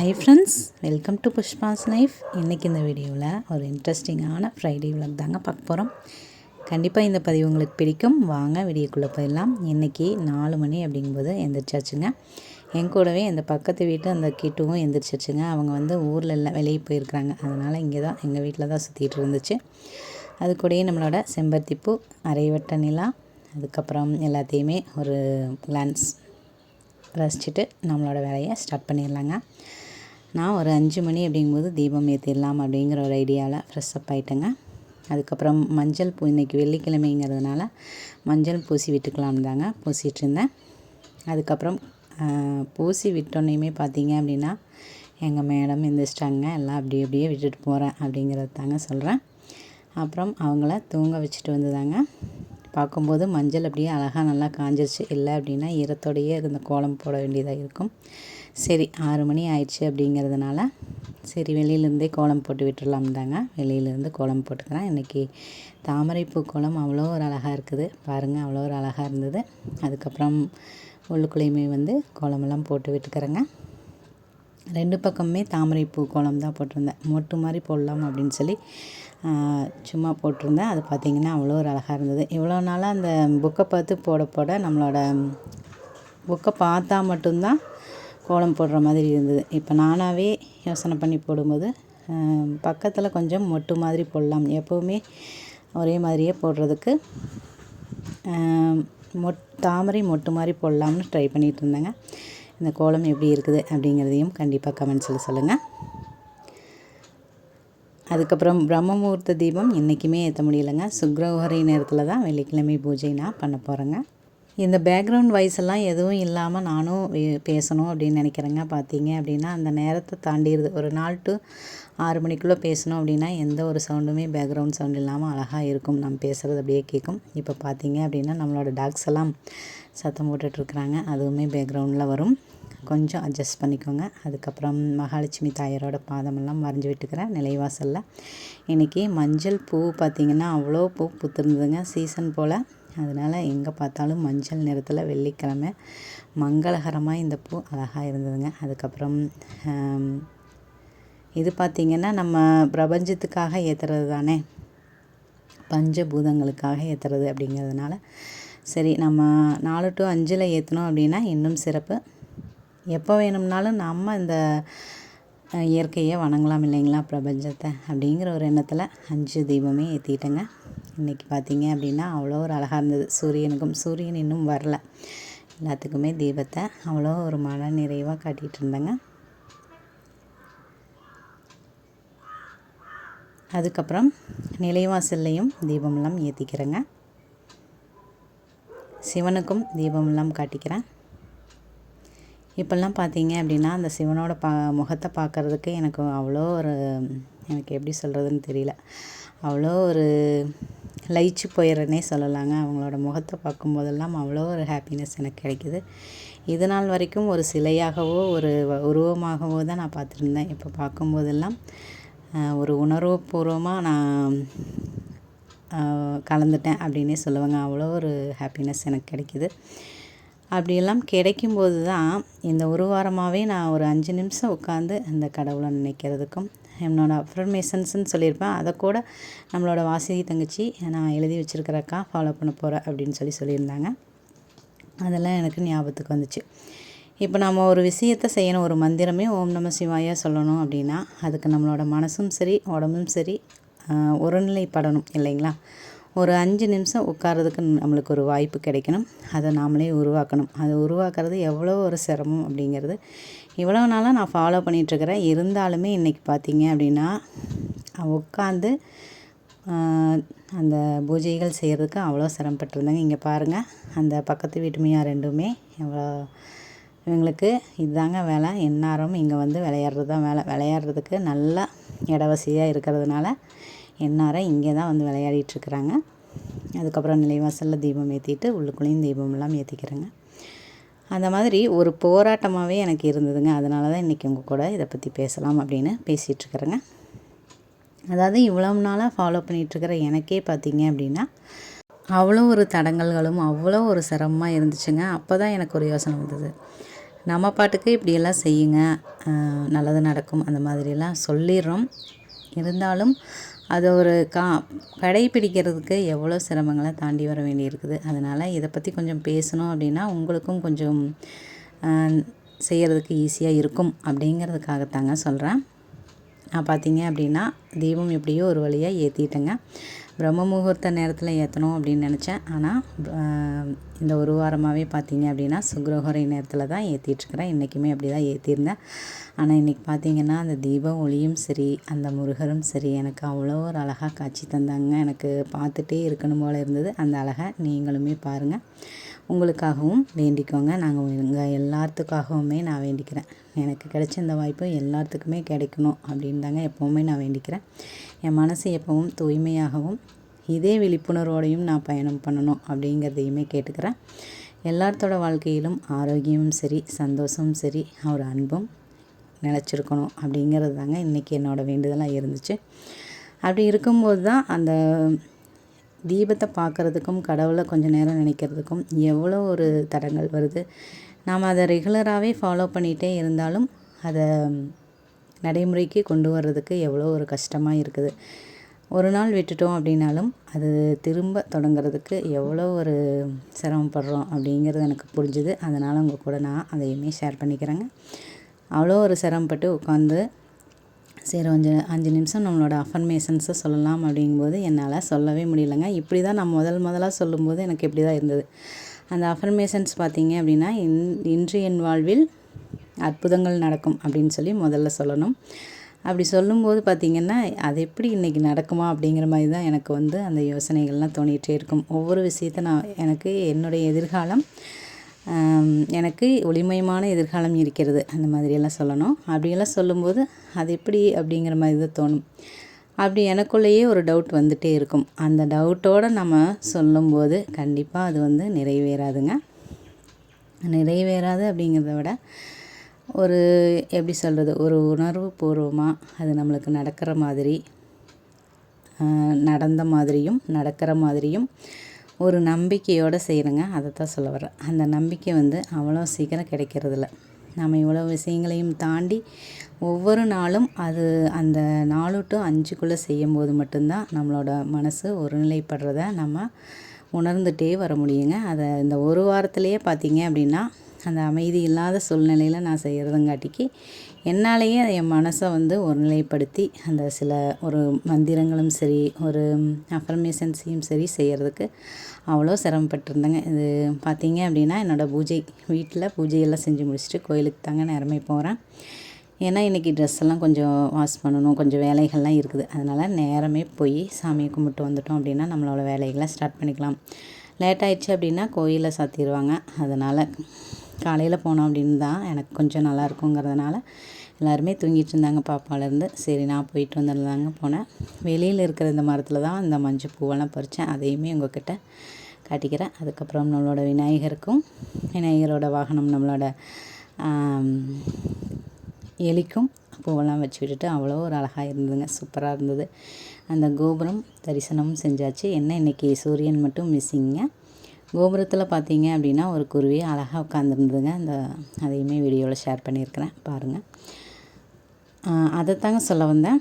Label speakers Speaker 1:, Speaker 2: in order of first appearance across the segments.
Speaker 1: Hi friends welcome to Pushpa's life இன்றைக்கி இந்த வீடியோவில் ஒரு இன்ட்ரெஸ்டிங்கான ஃப்ரைடே விளாக் தாங்க பார்க்க போகிறோம் கண்டிப்பாக இந்த பதிவு உங்களுக்கு பிடிக்கும். வாங்க வீடியோக்குள்ளே போயிடலாம். இன்றைக்கி நாலு மணி அப்படிங்கும்போது எந்திரிச்சாச்சுங்க. என் கூடவே இந்த பக்கத்து வீட்டு அந்த கிட்டுவும் எந்திரிச்சிச்சுங்க. அவங்க வந்து ஊரில் எல்லாம் வெளியே போயிருக்கிறாங்க. அதனால் இங்கே தான் எங்கள் வீட்டில் தான் சுற்றிட்டு இருந்துச்சு. அது கூடயே நம்மளோட செம்பருத்திப்பூ அரைவட்ட நிலா அதுக்கப்புறம் எல்லாத்தையுமே ஒரு கிளான்ஸ் ரசிச்சுட்டு நம்மளோட வேலையை ஸ்டார்ட் பண்ணிடலாங்க. நான் ஒரு அஞ்சு மணி அப்படிங்கும்போது தீபம் ஏற்றிடலாம் அப்படிங்கிற ஒரு ஐடியாவில் ஃப்ரெஷ் அப் ஆகிட்டேங்க அதுக்கப்புறம் மஞ்சள் பூ இன்றைக்கி வெள்ளிக்கிழமைங்கிறதுனால மஞ்சள் பூசி விட்டுக்கலாம் தாங்க பூசிகிட்டு இருந்தேன். அதுக்கப்புறம் பூசி விட்டோன்னையுமே பார்த்தீங்க அப்படின்னா எங்கள் மேடம் எந்திரிச்சிட்டாங்க. எல்லாம் அப்படியே அப்படியே விட்டுட்டு போகிறேன் அப்படிங்கிறது தாங்க சொல்கிறேன் அப்புறம் அவங்கள தூங்க வச்சுட்டு வந்ததாங்க. பார்க்கும்போது மஞ்சள் அப்படியே அழகாக நல்லா காஞ்சிருச்சு. இல்லை அப்படின்னா ஈரத்தோடையே இருந்த கோலம் போட வேண்டியதாக இருக்கும். சரி ஆறு மணி ஆயிடுச்சு அப்படிங்கிறதுனால சரி வெளியிலேருந்தே கோலம் போட்டு விட்டுடலாம் தாங்க. வெளியிலேருந்து கோலம் போட்டுக்கிறேன் இன்றைக்கி தாமரைப்பூ கோலம் அவ்வளோ ஒரு அழகாக இருக்குது. பாருங்கள் அவ்வளோ ஒரு அழகாக இருந்தது. அதுக்கப்புறம் உள்ளுக்குள்ளேயுமே வந்து கோலமெல்லாம் போட்டு விட்டுக்கிறேங்க. ரெண்டு பக்கமுமே தாமரைப்பூ கோலம் தான் போட்டிருந்தேன். மொட்டு மாதிரி போடலாம் அப்படின்னு சொல்லி சும்மா போட்டிருந்தேன். அது பார்த்திங்கன்னா அவ்வளோ ஒரு அழகாக இருந்தது. இவ்வளோ நாளாக அந்த புக்கை பார்த்து போட போட நம்மளோட புக்கை பார்த்தா மட்டும்தான் கோலம் போடுற மாதிரி இருந்தது. இப்போ நானாகவே யோசனை பண்ணி போடும்போது பக்கத்தில் கொஞ்சம் மொட்டு மாதிரி போடலாம். எப்போவுமே ஒரே மாதிரியே போடுறதுக்கு மொட் தாமரை மொட்டு மாதிரி போடலாம்னு ட்ரை பண்ணிகிட்டு இருந்தேங்க. இந்த கோலம் எப்படி இருக்குது அப்படிங்கிறதையும் கண்டிப்பாக கமெண்ட்ஸில் சொல்லுங்கள் அதுக்கப்புறம் பிரம்ம முகூர்த்த தீபம் என்றைக்குமே ஏற்ற முடியலைங்க. சுக்ரஹரி நேரத்தில் தான் வெள்ளிக்கிழமை பூஜை நான் பண்ண போகிறேங்க இந்த பேக்ரவுண்ட் வாய்ஸ் எல்லாம் எதுவும் இல்லாமல் நானும் பேசணும் அப்படின்னு நினைக்கிறேங்க. பார்த்தீங்க அப்படின்னா அந்த நேரத்தை தாண்டிடுது. ஒரு நாள் டு ஆறு மணிக்குள்ளே பேசணும் அப்படின்னா எந்த ஒரு சவுண்டுமே பேக்ரவுண்ட் சவுண்ட் இல்லாமல் அழகாக இருக்கும். நம்ம பேசுகிறது அப்படியே கேட்கும் இப்போ பார்த்தீங்க அப்படின்னா நம்மளோட டாக்ஸ் எல்லாம் சத்தம் போட்டுட்ருக்குறாங்க அதுவுமே பேக்ரவுண்டில் வரும். கொஞ்சம் அட்ஜஸ்ட் பண்ணிக்கோங்க. அதுக்கப்புறம் மகாலட்சுமி தாயரோட பாதமெல்லாம் வரைஞ்சி விட்டுக்கிறேன் நிலைவாசலில். இன்றைக்கி மஞ்சள் பூ பார்த்திங்கன்னா அவ்வளோ பூ பூத்துருந்ததுங்க. சீசன் போல். அதனால் எங்கே பார்த்தாலும் மஞ்சள் நிறத்தில் வெள்ளிக்கிழமை மங்களகரமாக இந்த பூ அழகாக இருந்ததுங்க. அதுக்கப்புறம் இது பார்த்திங்கன்னா நம்ம பிரபஞ்சத்துக்காக ஏற்றுறது தானே? பஞ்சபூதங்களுக்காக ஏற்றுறது அப்படிங்கிறதுனால. சரி நம்ம நாலு டு அஞ்சில் ஏற்றினோம் அப்படின்னா இன்னும் சிறப்பு. எப்போ வேணும்னாலும் நம்ம இந்த இயற்கையை வணங்கலாம் இல்லைங்களா பிரபஞ்சத்தை அப்படிங்கிற ஒரு எண்ணத்தில் அஞ்சு தீபமே ஏற்றிட்டேங்க இன்றைக்கி பார்த்தீங்க அப்படின்னா அவ்வளோ ஒரு அழகாக இருந்தது. சூரியனுக்கும் சூரியன் இன்னும் வரல. எல்லாத்துக்குமே தீபத்தை அவ்வளோ ஒரு மன நிறைவாக காட்டிகிட்டு இருந்தேங்க. அதுக்கப்புறம் நிலைவாசல்லையும் தீபமெல்லாம் ஏற்றிக்கிறேங்க சிவனுக்கும் தீபமெல்லாம் காட்டிக்கிறேன். இப்போல்லாம் பார்த்தீங்க அப்படின்னா அந்த சிவனோட பா முகத்தை பார்க்குறதுக்கு எனக்கு அவ்வளோ ஒரு எனக்கு எப்படி சொல்கிறதுன்னு தெரியல. அவ்வளோ ஒரு லயிச்சு போயிடுறேனே சொல்லலாங்க. அவங்களோட முகத்தை பார்க்கும்போதெல்லாம் அவ்வளோ ஒரு ஹாப்பினஸ் எனக்கு கிடைக்கிது. இது நாள் வரைக்கும் ஒரு சிலையாகவோ ஒரு உருவமாகவோ தான் நான் பார்த்துருந்தேன். இப்போ பார்க்கும்போதெல்லாம் ஒரு உணர்வுபூர்வமாக நான் கலந்துட்டேன் அப்படின்னே சொல்லுவாங்க. அவ்வளோ ஒரு ஹாப்பினஸ் எனக்கு கிடைக்கிது. அப்படியெல்லாம் கிடைக்கும்போது தான் இந்த ஒரு வாரமாகவே நான் ஒரு அஞ்சு நிமிஷம் உட்காந்து அந்த கடவுளை நினைக்கிறதுக்கும் என்னோடய அஃபர்மேஷன்ஸ்ன்னு சொல்லியிருப்பேன். அதை கூட நம்மளோட வாசகி தங்கச்சி நான் எழுதி வச்சுருக்கிறக்கா ஃபாலோ பண்ண போகிறேன் அப்படின்னு சொல்லி சொல்லியிருந்தாங்க. அதெல்லாம் எனக்கு ஞாபகத்துக்கு வந்துச்சு. இப்போ நம்ம ஒரு விஷயத்தை செய்யணும் ஒரு மந்திரமே ஓம் நம சிவாயா சொல்லணும் அப்படின்னா அதுக்கு நம்மளோட மனசும் சரி உடம்பும் சரி ஒருநிலைப்படணும் இல்லைங்களா? ஒரு அஞ்சு நிமிஷம் உட்காரதுக்கு நம்மளுக்கு ஒரு வாய்ப்பு கிடைக்கணும். அதை நாமளே உருவாக்கணும். அதை உருவாக்குறது எவ்வளோ ஒரு சிரமம் அப்படிங்கிறது. இவ்வளோ நாளாக நான் ஃபாலோ பண்ணிகிட்ருக்கிறேன் இருந்தாலுமே இன்றைக்கி பார்த்தீங்க அப்படின்னா உட்காந்து அந்த பூஜைகள் செய்கிறதுக்கு அவ்வளோ சிரமப்பட்டிருந்தாங்க இங்கே பாருங்கள் அந்த பக்கத்து வீட்டுமையாக ரெண்டுமே எவ்வளோ இவங்களுக்கு இதுதாங்க வேலை. எந்நேரமும் இங்கே வந்து விளையாடுறது தான் வேலை. விளையாடுறதுக்கு நல்லா இடவசதியாக இருக்கிறதுனால எந்நேரம் இங்கே தான் வந்து விளையாடிட்டுருக்குறாங்க. அதுக்கப்புறம் நிலைவாசலில் தீபம் ஏற்றிட்டு உள்ளுக்குள்ளேயும் தீபமெல்லாம் ஏற்றிக்கிறேங்க அந்த மாதிரி ஒரு போராட்டமாகவே எனக்கு இருந்ததுங்க. அதனால தான் இன்றைக்கி உங்கள் கூட இதை பற்றி பேசலாம் அப்படின்னு பேசிகிட்ருக்குறேங்க அதாவது இவ்வளோ நாளாக ஃபாலோ பண்ணிகிட்ருக்கிற எனக்கே பார்த்தீங்க அப்படின்னா அவ்வளோ ஒரு தடங்கல்களும் அவ்வளோ ஒரு சிரமமாக இருந்துச்சுங்க. அப்போ தான் எனக்கு ஒரு யோசனை வந்தது. நம்ம பாட்டுக்கு இப்படியெல்லாம் செய்யுங்க நல்லது நடக்கும் அந்த மாதிரிலாம் சொல்லிடுறோம். இருந்தாலும் அதை ஒரு கா கடைப்பிடிக்கிறதுக்கு எவ்வளோ சிரமங்களை தாண்டி வர வேண்டியிருக்குது. அதனால் இதை பற்றி கொஞ்சம் பேசணும் அப்படின்னா உங்களுக்கும் கொஞ்சம் செய்கிறதுக்கு ஈஸியாக இருக்கும் அப்படிங்கிறதுக்காகத்தாங்க சொல்கிறேன் நான் பார்த்தீங்க அப்படின்னா தீபம் எப்படியோ ஒரு வழியாக ஏற்றிட்டேங்க பிரம்ம முகூர்த்த நேரத்தில் ஏற்றணும் அப்படின்னு நினச்சேன். ஆனால் இந்த ஒரு வாரமாகவே பார்த்தீங்க அப்படின்னா சுக்ரஹோரை நேரத்தில் தான் ஏற்றிட்டுருக்கிறேன் இன்றைக்குமே அப்படி தான் ஏற்றிருந்தேன் ஆனால் இன்றைக்கி பார்த்தீங்கன்னா அந்த தீப ஒளியும் சரி அந்த முருகரும் சரி எனக்கு அவ்வளோ ஒரு அழகாக காட்சி தந்தாங்க. எனக்கு பார்த்துட்டே இருக்கணும் போல் இருந்தது. அந்த அழகை நீங்களுமே பாருங்கள் உங்களுக்காகவும் வேண்டிக்கோங்க. நாங்கள் எங்கள் எல்லாத்துக்காகவுமே நான் வேண்டிக்கிறேன். எனக்கு கிடைச்ச இந்த வாய்ப்பு எல்லாத்துக்குமே கிடைக்கணும் அப்படின்னு தாங்க எப்போவுமே நான் வேண்டிக்கிறேன். என் மனசு எப்பவும் தூய்மையாகவும் இதே விழிப்புணர்வோடையும் நான் பயணம் பண்ணணும் அப்படிங்கிறதையுமே கேட்டுக்கிறேன். எல்லாத்தோட வாழ்க்கையிலும் ஆரோக்கியமும் சரி சந்தோஷமும் சரி ஒரு அன்பும் நிலச்சிருக்கணும் அப்படிங்கிறது தாங்க இன்றைக்கி என்னோடய வேண்டுதலாக இருந்துச்சு. அப்படி இருக்கும்போது தான் அந்த தீபத்தை பார்க்குறதுக்கும் கடவுளை கொஞ்சம் நேரம் நினைக்கிறதுக்கும் எவ்வளோ ஒரு தடங்கள் வருது. நாம் அதை ரெகுலராகவே ஃபாலோ பண்ணிகிட்டே இருந்தாலும் அதை நடைமுறைக்கு கொண்டு வர்றதுக்கு எவ்வளோ ஒரு கஷ்டமாக இருக்குது. ஒரு நாள் விட்டுட்டோம் அப்படின்னாலும் அது திரும்ப தொடங்குறதுக்கு எவ்வளோ ஒரு சிரமப்படுறோம் அப்படிங்கிறது எனக்கு புரிஞ்சுது. அதனால் உங்கள் கூட நான் அதையுமே ஷேர் பண்ணிக்கிறேங்க. அவ்வளோ ஒரு சிரமப்பட்டு உட்காந்து சரி கொஞ்சம் அஞ்சு நிமிஷம் நம்மளோட அஃபர்மேஷன்ஸை சொல்லலாம் அப்படிங்கும்போது என்னால் சொல்லவே முடியலங்க. இப்படி தான் நான் முதல் முதலாக சொல்லும்போது எனக்கு இப்படி தான் இருந்தது. அந்த அஃபர்மேஷன்ஸ் பார்த்தீங்க அப்படின்னா இன் இன்று என் வாழ்வில் அற்புதங்கள் நடக்கும் அப்படின்னு சொல்லி முதல்ல சொல்லணும். அப்படி சொல்லும்போது பார்த்திங்கன்னா அது எப்படி இன்றைக்கி நடக்குமா அப்படிங்கிற மாதிரி தான் எனக்கு வந்து அந்த யோசனைகள்லாம் தோணிகிட்டே இருக்கும். ஒவ்வொரு விஷயத்த நான் எனக்கு என்னுடைய எதிர்காலம் எனக்கு ஒளிமயமான எதிர்காலம் இருக்கிறது. அந்த மாதிரியெல்லாம் சொல்லணும். அப்படியெல்லாம் சொல்லும்போது அது எப்படி அப்படிங்கிற மாதிரி தான் தோணும். அப்படி எனக்குள்ளேயே ஒரு டவுட் வந்துகிட்டே இருக்கும். அந்த டவுட்டோடு நம்ம சொல்லும்போது கண்டிப்பாக அது வந்து நிறைவேறாதுங்க. நிறைவேறாது அப்படிங்கிறத விட ஒரு எப்படி சொல்கிறது ஒரு உணர்வு பூர்வமாக அது நம்மளுக்கு நடக்கிற மாதிரி நடந்த மாதிரியும் நடக்கிற மாதிரியும் ஒரு நம்பிக்கையோடு செய்கிறேங்க அதை தான் சொல்ல வரேன் அந்த நம்பிக்கை வந்து அவ்வளோ சீக்கிரம் கிடைக்கிறதில்ல. நம்ம இவ்வளோ விஷயங்களையும் தாண்டி ஒவ்வொரு நாளும் அது அந்த நாலு டு அஞ்சுக்குள்ளே செய்யும்போது மட்டும்தான் நம்மளோட மனசு ஒருநிலைப்படுறத நம்ம உணர்ந்துகிட்டே வர முடியுங்க. அதை இந்த ஒரு வாரத்திலேயே பார்த்தீங்க அப்படின்னா அந்த அமைதி இல்லாத சூழ்நிலையில் நான் செய்கிறதுங்காட்டிக்கு என்னாலேயே என் மனசை வந்து ஒருநிலைப்படுத்தி அந்த சில ஒரு மந்திரங்களும் சரி ஒரு அஃபர்மேஷன்ஸையும் சரி செய்கிறதுக்கு அவ்வளோ சிரமப்பட்டிருந்தேங்க. இது பார்த்தீங்க அப்படின்னா என்னோடய பூஜை வீட்டில் பூஜையெல்லாம் செஞ்சு முடிச்சுட்டு கோயிலுக்கு தாங்க நேரமே போகிறேன் ஏன்னா இன்றைக்கி ட்ரெஸ் எல்லாம் கொஞ்சம் வாஷ் பண்ணணும் கொஞ்சம் வேலைகள்லாம் இருக்குது. அதனால் நேரமே போய் சாமியை கும்பிட்டு வந்துட்டோம் அப்படின்னா நம்மளோட வேலைகளை ஸ்டார்ட் பண்ணிக்கலாம். லேட் ஆயிடுச்சு அப்படின்னா கோயிலில் சாத்திடுவாங்க. அதனால் காலையில் போனோம் அப்படின்னு தான் எனக்கு கொஞ்சம் நல்லா இருக்குங்கிறதுனால எல்லாருமே தூங்கிட்டு இருந்தாங்க பாப்பாவிலேருந்து. சரி நான் போயிட்டு வந்துடலாங்க போனேன். வெளியில் இருக்கிற இந்த மரத்தில் தான் இந்த மஞ்சள் பூவெல்லாம் பறித்தேன் அதையுமே உங்ககிட்ட காட்டிக்கிறேன். அதுக்கப்புறம் நம்மளோட விநாயகருக்கும் விநாயகரோட வாகனம் நம்மளோட எலிக்கும் பூவெல்லாம் வச்சு விட்டுட்டு அவ்வளோ ஒரு அழகாக இருந்ததுங்க. சூப்பராக இருந்தது. அந்த கோபுரம் தரிசனமும் செஞ்சாச்சு. என்ன இன்றைக்கி சூரியன் மட்டும் மிஸ்ஸிங்க கோபுரத்தில் பார்த்தீங்க அப்படின்னா ஒரு குருவி அழகாக உட்காந்துருந்ததுங்க அந்த அதையுமே வீடியோவில் ஷேர் பண்ணியிருக்கிறேன். பாருங்கள் அதைத்தாங்க சொல்ல வந்தேன்.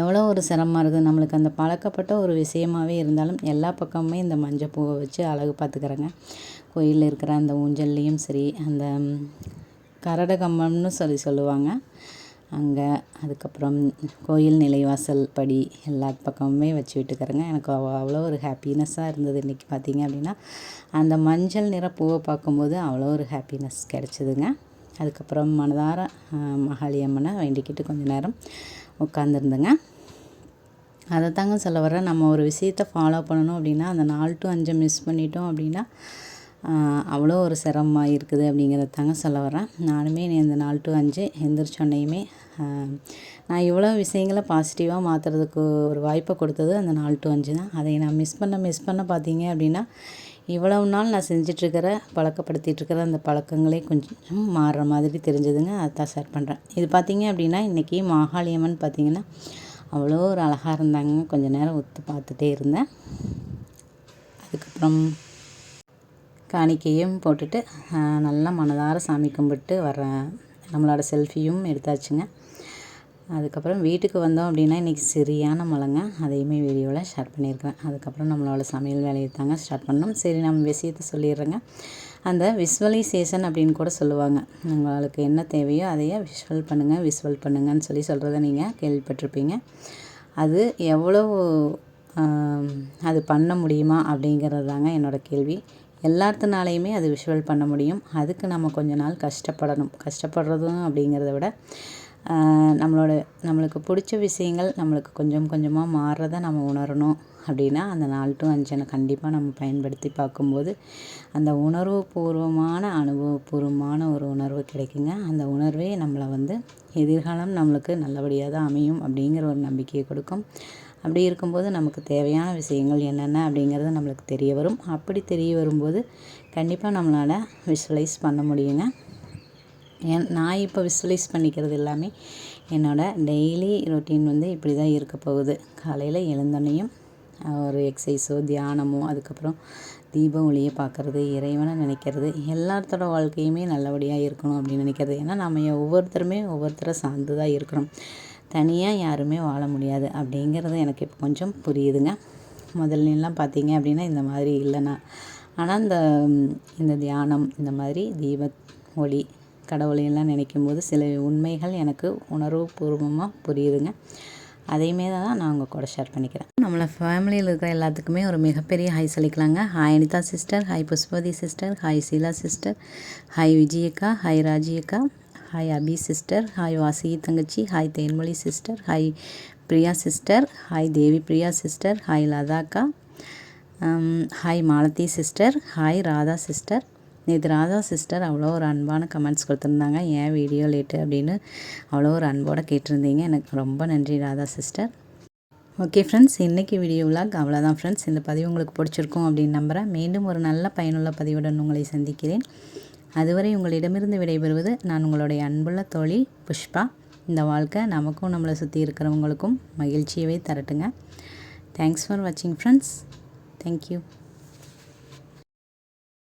Speaker 1: எவ்வளோ ஒரு சிரமமாக இருக்குது. நம்மளுக்கு அந்த பழக்கப்பட்ட ஒரு விஷயமாகவே இருந்தாலும் எல்லா பக்கமுமே இந்த மஞ்சள் பூவை வச்சு அழகு பார்த்துக்கிறேங்க. கோயிலில் இருக்கிற அந்த ஊஞ்சல்லையும் சரி அந்த கரடகம்பம்னு கரட கம்பம்னு சொல்லி சொல்லுவாங்க. அங்கே அதுக்கப்புறம் கோயில் நிலைவாசல் படி எல்லா பக்கமுமே வச்சு விட்டுக்கிறேங்க. எனக்கு அவ்வளோ ஒரு ஹாப்பினஸ்ஸாக இருந்தது இன்றைக்கி பார்த்தீங்க அப்படின்னா. அந்த மஞ்சள் நிற பூவை பார்க்கும்போது அவ்வளோ ஒரு ஹாப்பினஸ் கிடச்சிதுங்க. அதுக்கப்புறம் மனதார மகாளி அம்மனை வேண்டிக்கிட்டு கொஞ்ச நேரம் உட்காந்துருந்தேங்க அதை தாங்க சொல்ல வர நம்ம ஒரு விஷயத்தை ஃபாலோ பண்ணணும் அப்படின்னா அந்த நாலு டு அஞ்சை மிஸ் பண்ணிட்டோம் அப்படின்னா அவ்வளோ ஒரு சிரமமாக இருக்குது அப்படிங்கிறத தாங்க சொல்ல வரேன் நானுமே நீ நாலு டு அஞ்சு எந்திரிச்சோன்னையுமே நான் இவ்வளோ விஷயங்களை பாசிட்டிவாக மாற்றுறதுக்கு ஒரு வாய்ப்பை கொடுத்தது அந்த நாலு டு அஞ்சு தான். அதை நான் மிஸ் பண்ண மிஸ் பண்ண பார்த்தீங்க அப்படின்னா இவ்வளவு நாள் நான் செஞ்சிட்ருக்கிற பழக்கப்படுத்திகிட்ருக்கிற அந்த பழக்கங்களே கொஞ்சம் மாறுற மாதிரி தெரிஞ்சதுங்க. அதான் ஷேர் பண்ணுறேன் இது பார்த்தீங்க அப்படின்னா இன்றைக்கி மாகாளியம்மன் பார்த்திங்கன்னா அவ்வளோ ஒரு அழகாக இருந்தாங்க. கொஞ்சம் நேரம் ஒத்து பார்த்துட்டே இருந்தேன். அதுக்கப்புறம் காணிக்கையும் போட்டுட்டு நல்லா மனதார சாமி கும்பிட்டு வர்றேன் நம்மளோட செல்ஃபியும் எடுத்தாச்சுங்க. அதுக்கப்புறம் வீட்டுக்கு வந்தோம் அப்படின்னா இன்றைக்கி சரியான மழைங்க. அதையுமே வீடியோவில் ஷேர் பண்ணியிருக்கிறேன். அதுக்கப்புறம் நம்மளோட சமையல் வேலையை தாங்க ஸ்டார்ட் பண்ணோம் சரி நம்ம விஷயத்தை சொல்லிடுறேங்க. அந்த விஸ்வலைசேஷன் அப்படின்னு கூட சொல்லுவாங்க. உங்களுக்கு என்ன தேவையோ அதையே விஷுவல் பண்ணுங்கள் விஷுவல் பண்ணுங்கன்னு சொல்லி சொல்கிறத நீங்கள் கேள்விப்பட்டிருப்பீங்க. அது எவ்வளோ அது பண்ண முடியுமா அப்படிங்கிறது தாங்க என்னோடய கேள்வி. எல்லாத்துனாலையுமே அது விஷுவல் பண்ண முடியும். அதுக்கு நம்ம கொஞ்ச நாள் கஷ்டப்படணும். கஷ்டப்படுறதும் அப்படிங்கிறத விட நம்மளோட நம்மளுக்கு பிடிச்ச விஷயங்கள் நம்மளுக்கு கொஞ்சம் கொஞ்சமாக மாறுறத நம்ம உணரணும் அப்படின்னா அந்த நாலு டு அஞ்சனை கண்டிப்பாக நம்ம பயன்படுத்தி பார்க்கும்போது அந்த உணர்வு பூர்வமான அனுபவபூர்வமான ஒரு உணர்வு கிடைக்குங்க. அந்த உணர்வே நம்மளை வந்து எதிர்காலம் நம்மளுக்கு நல்லபடியாக தான் அமையும் அப்படிங்கிற ஒரு நம்பிக்கையை கொடுக்கும். அப்படி இருக்கும்போது நமக்கு தேவையான விஷயங்கள் என்னென்ன அப்படிங்கிறது நம்மளுக்கு தெரிய வரும். அப்படி தெரிய வரும்போது கண்டிப்பாக நம்மளால் விஷுவலைஸ் பண்ண முடியுங்க. என் நான் இப்போ விஷுவலைஸ் பண்ணிக்கிறது எல்லாமே என்னோடய டெய்லி ரொட்டீன் வந்து இப்படி தான் இருக்க போகுது. காலையில் எழுந்தோன்னையும் ஒரு எக்ஸசைஸோ தியானமோ அதுக்கப்புறம் தீப ஒளியை பார்க்குறது இறைவனை நினைக்கிறது எல்லாத்தோட வாழ்க்கையுமே நல்லபடியாக இருக்கணும் அப்படின்னு நினைக்கிறது. ஏன்னா நம்ம ஒவ்வொருத்தருமே ஒவ்வொருத்தரை சார்ந்து தான் இருக்கிறோம் தனியாக யாருமே வாழ முடியாது அப்படிங்கிறது எனக்கு இப்போ கொஞ்சம் புரியுதுங்க. முதல்லலாம் பார்த்தீங்க அப்படின்னா இந்த மாதிரி இல்லைண்ணா ஆனால் இந்த இந்த தியானம் இந்த மாதிரி தீப ஒளி கடவுளையெல்லாம் நினைக்கும் போது சில உண்மைகள் எனக்கு உணர்வுபூர்வமாக புரியுதுங்க. அதையுமே தான் நான் உங்கள் கூட ஷேர் பண்ணிக்கிறேன். நம்மளை ஃபேமிலியில் இருக்கிற எல்லாத்துக்குமே ஒரு மிகப்பெரிய hi சொல்லிக்கலாங்க. Hi Anitha sister hi Pushpathi sister hi Sheela sister hi விஜயக்கா hi ராஜியக்கா hi Abi sister hi Vasi தங்கச்சி hi Thenmozhi sister hi Priya sister hi Devi Priya sister hi லதாக்கா hi Malathi sister hi Radha sister நேற்று Radha sister அவ்வளோ ஒரு அன்பான comments கொடுத்துருந்தாங்க. ஏன் video late அப்படின்னு அவ்வளோ ஒரு அன்போடு கேட்டிருந்தீங்க. எனக்கு ரொம்ப நன்றி ராதா சிஸ்டர் ஓகே ஃப்ரெண்ட்ஸ் இன்றைக்கி வீடியோ விலாக் அவ்வளோதான் ஃப்ரெண்ட்ஸ் இந்த பதிவு உங்களுக்கு பிடிச்சிருக்கும் அப்படின்னு நம்புகிறேன் மீண்டும் ஒரு நல்ல பயனுள்ள பதிவுடன் உங்களை சந்திக்கிறேன். அதுவரை உங்களிடமிருந்து விடைபெறுவது நான் உங்களுடைய அன்புள்ள தோழி புஷ்பா. இந்த வாழ்க்கை நமக்கும் நம்மளை சுற்றி இருக்கிறவங்களுக்கும் மகிழ்ச்சியவே தரட்டுங்க. தேங்க்ஸ் ஃபார் வாட்சிங் ஃப்ரெண்ட்ஸ் தேங்க்யூ